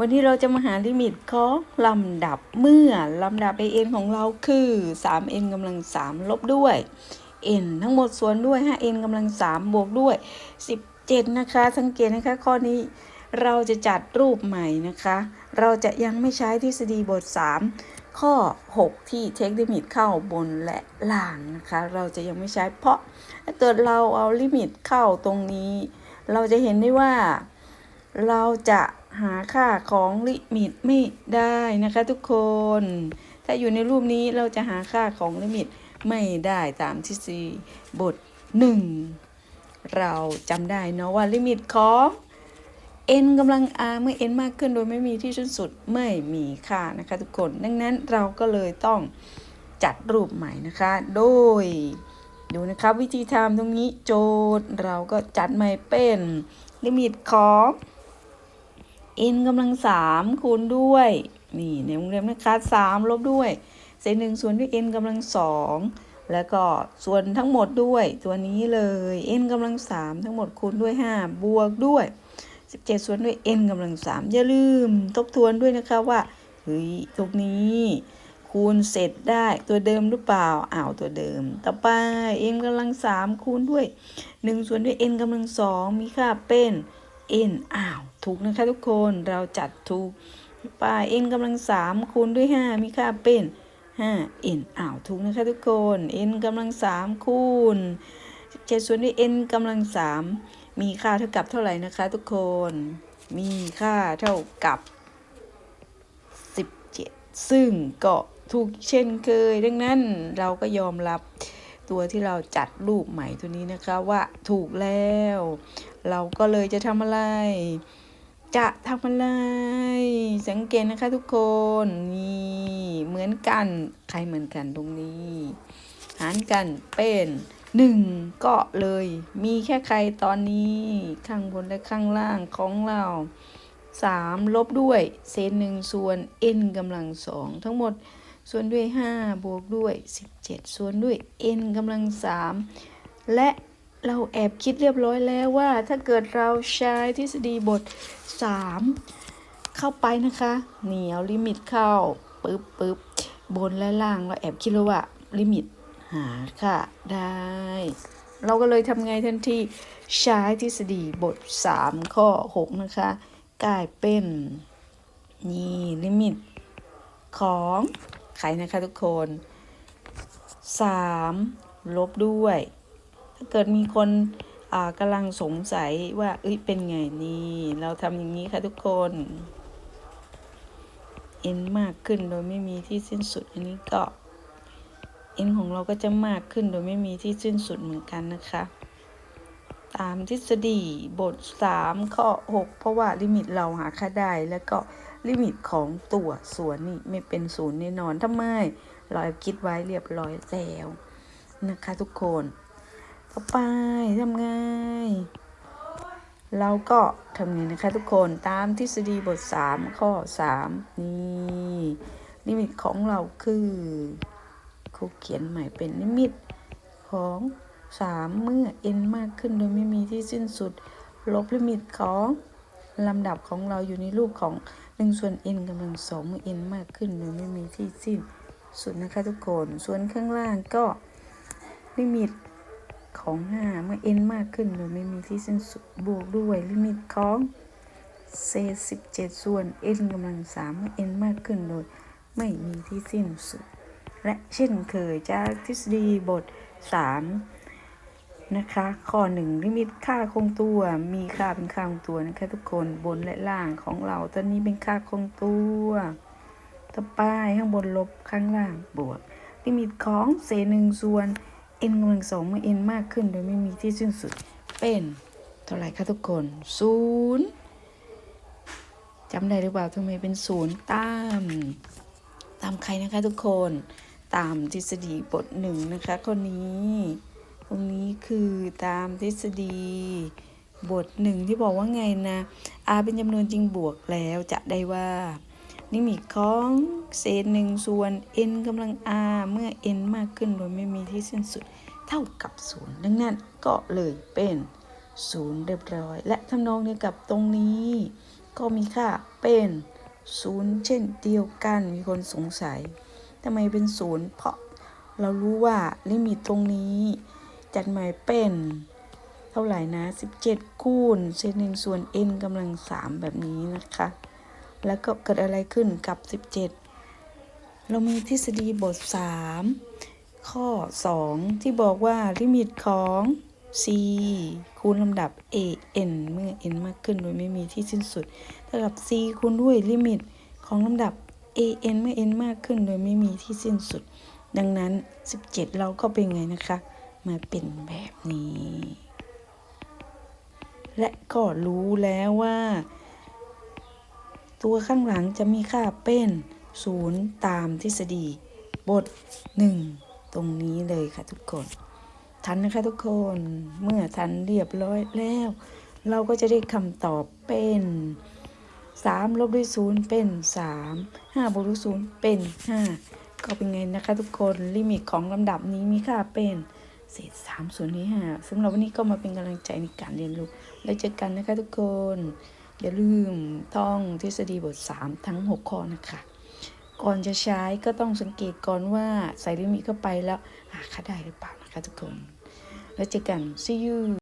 วันนี้เราจะมาหาลิมิตของลำดับเมื่อลำดับ an ของเราคือ 3n กำลัง 3 ลบด้วย n ทั้งหมดส่วนด้วย 5n กำลัง 3 บวกด้วย 17 นะคะ สังเกตนะคะ ข้อนี้เราจะจัดรูปใหม่นะคะ เราจะยังไม่ใช้ทฤษฎีบท 3 ข้อ 6 ที่ take limit เข้าบนและล่างนะคะ เราจะยังไม่ใช้เพราะถ้าเกิดเราเอาลิมิตเข้าตรงนี้ เราจะเห็นได้ว่าเราจะ หาค่าของลิมิตไม่ได้นะคะ ทุกคน ถ้าอยู่ในรูปนี้เราจะหาค่าของลิมิตไม่ได้ตามทฤษฎีบท 1 เราจำได้เนาะว่าลิมิตของ n กำลัง r เมื่อ n มากขึ้นโดยไม่มีที่สิ้นสุดไม่มีค่านะคะทุกคน ดังนั้นเราก็เลยต้องจัดรูปใหม่นะคะ โดยดูนะครับวิธีทำตรงนี้โจทย์เราก็จัดใหม่เป็นลิมิตของ n กำลังสามคูณด้วย นี่ในวงเล็บนะคะสามลบด้วยเศษหนึ่งส่วนด้วย n กำลังสองแล้วก็ส่วนทั้งหมดด้วยตัวนี้เลย n กำลังสามทั้งหมดคูณด้วยห้าบวกด้วย 17 ส่วนด้วย n กำลังสามอย่าลืมทบทวนด้วยนะคะว่าเฮ้ยตรงนี้คูณเสร็จได้ตัวเดิมหรือเปล่าอ้าวตัวเดิม ต่อไป n กำลังสามคูณด้วย 1 ส่วนด้วย n กำลังสองมีค่าเป็น n อ้าว ถูกนะคะทุกคนเราจัดถูกไป n กำลังสามคูณด้วย5มีค่าเป็น5 n อ้าวถูกนะคะทุกคน n กำลังสามคูณ17ส่วนด้วย n กำลังสามมีค่าเท่ากับเท่าไหร่นะคะทุกคน มีค่าเท่ากับ17ซึ่งก็ถูกเช่นเคย ดังนั้นเราก็ยอมรับ ตัวที่เราจัดรูปใหม่ตัวนี้นะคะว่าถูกแล้ว เราก็เลยจะทำอะไร จะทำอะไร สังเกตนะคะทุกคนนี่เหมือนกันใครเหมือนกันตรงนี้หารกันเป็นหนึ่งก็เลย มีแค่ใครตอนนี้ข้างบนและข้างล่างของเราสามลบด้วย เศษหนึ่งส่วน n กำลังสองทั้งหมด ส่วนด้วย 5 บวกด้วย 17 ส่วนด้วย n กำลัง 3 และเราแอบคิดเรียบร้อยแล้วว่า ถ้าเกิดเราใช้ทฤษฎีบท 3 เข้าไปนะคะ เหนี่เอาลิมิตเข้าปึ๊บปึ๊บบนและล่างเราแอบคิดแล้วว่าลิมิตหาค่ะ ได้ เราก็เลยทำไงทันทีใช้ทฤษฎีบท 3 ข้อ 6 นะคะ กลายเป็นนี่ลิมิตของ ใครนะคะทุกคน 3 ลบด้วย ถ้าเกิดมีคนอ่ากำลังสงสัยว่า เอ้ย เป็นไงนี่ เราทำอย่างนี้ค่ะทุกคน n มากขึ้นโดยไม่มีที่สิ้นสุด อันนี้ก็ n ของเราก็จะมากขึ้นโดยไม่มีที่สิ้นสุดเหมือนกันนะคะ ตามทฤษฎีบท 3 ข้อ 6 เพราะว่าลิมิตเราหาค่าได้แล้วก็ ลิมิตของตัวส่วนนี่ไม่เป็นศูนย์แน่นอนทำไมเราคิดไว้เรียบร้อยแล้วนะคะทุกคนต่อไปทำไงเราก็ทำไงนะคะทุกคนตามทฤษฎีบท 3 ข้อ 3 นี่ลิมิตของเราคือครูเขียนใหม่เป็นลิมิตของ 3 เมื่อ n มากขึ้นโดยไม่มีที่สิ้นสุด ลบลิมิตของลำดับของเราอยู่ในรูปของ 1ส่วน n กำลังสองเมื่อ n มากขึ้นโดยไม่มีที่สิ้นสุดนะคะทุกคน ส่วนข้างล่างก็ลิมิตของ 5 เมื่อ n มากขึ้นโดยไม่มีที่สิ้นสุดบวกด้วยลิมิตของเศษ17 ส่วน n กำลัง3เมื่อ n มากขึ้นโดยไม่มีที่สิ้นสุด และเช่นเคยจากทฤษฎีบท 3 นะคะ ข้อหนึ่งลิมิตค่าคงตัว มีค่าเป็นค่าคงตัวนะคะทุกคนบนและล่างของเราตอนนี้เป็นค่าคงตัว ต่อไปข้างบนลบข้างล่างบวก ลิมิตของเศษหนึ่งส่วน n กำลังสองเมื่อ n มากขึ้นโดยไม่มีที่สิ้นสุดเป็นเท่าไหร่คะทุกคนศูนย์จำได้หรือเปล่าทำไมเป็นศูนย์ตาม ตามใครนะคะทุกคนตามทฤษฎีบทหนึ่งนะคะคนนี้ ตรงนี้คือตามทฤษฎี บทหนึ่งที่บอกว่าไงนะ r เป็นจำนวนจริงบวกแล้วจะได้ว่าลิมิตของเศษหนึ่งส่วน n กำลัง r เมื่อ n มากขึ้นโดยไม่มีที่สิ้นสุดเท่ากับศูนย์ดังนั้นก็เลยเป็นศูนย์เรียบร้อย และทำนองเดียวกับตรงนี้ ก็มีค่าเป็นศูนย์เช่นเดียวกันมีคนสงสัยทำไมเป็นศูนย์เพราะเรารู้ว่าลิมิตตรงนี้ จัดหมายเป็นเท่าไหร่นะ 17 คูณเศษหนึ่งส่วน n กำลัง 3 แบบนี้นะคะ แล้วก็เกิดอะไรขึ้นกับ 17 เรามีทฤษฎีบท 3 ข้อ 2 ที่บอกว่าลิมิตของ c คูณลำดับ a n เมื่อ n มากขึ้นโดยไม่มีที่สิ้นสุดเท่ากับ c คูณด้วยลิมิตของลำดับ a n เมื่อ n มากขึ้นโดยไม่มีที่สิ้นสุด ดังนั้น 17 เราก็เป็นไงนะคะ มาเป็นแบบนี้ และก็รู้แล้วว่า ตัวข้างหลังจะมีค่าเป็นศูนย์ตามทฤษฎีบท1ตรงนี้เลยค่ะทุกคน ทันนะคะทุกคนเมื่อทันเรียบร้อยแล้ว เราก็จะได้คำตอบเป็น3ลบด้วย0เป็น3 5บวกด้วย0เป็น5ก็เป็นไงนะคะทุกคนลิมิตของลำดับนี้มีค่าเป็น เศษสามส่วนที่5สำหรับวันนี้ก็มาเป็นกำลังใจในการเรียนรู้ แล้วเจอกันนะคะทุกคน อย่าลืมท่องทฤษฎีบท 3 ทั้ง 6 ข้อนะคะ ก่อนจะใช้ก็ต้องสังเกตก่อนว่าใส่ลิมิตเข้าไปแล้วหาค่าได้หรือเปล่านะคะทุกคน แล้วเจอกัน see you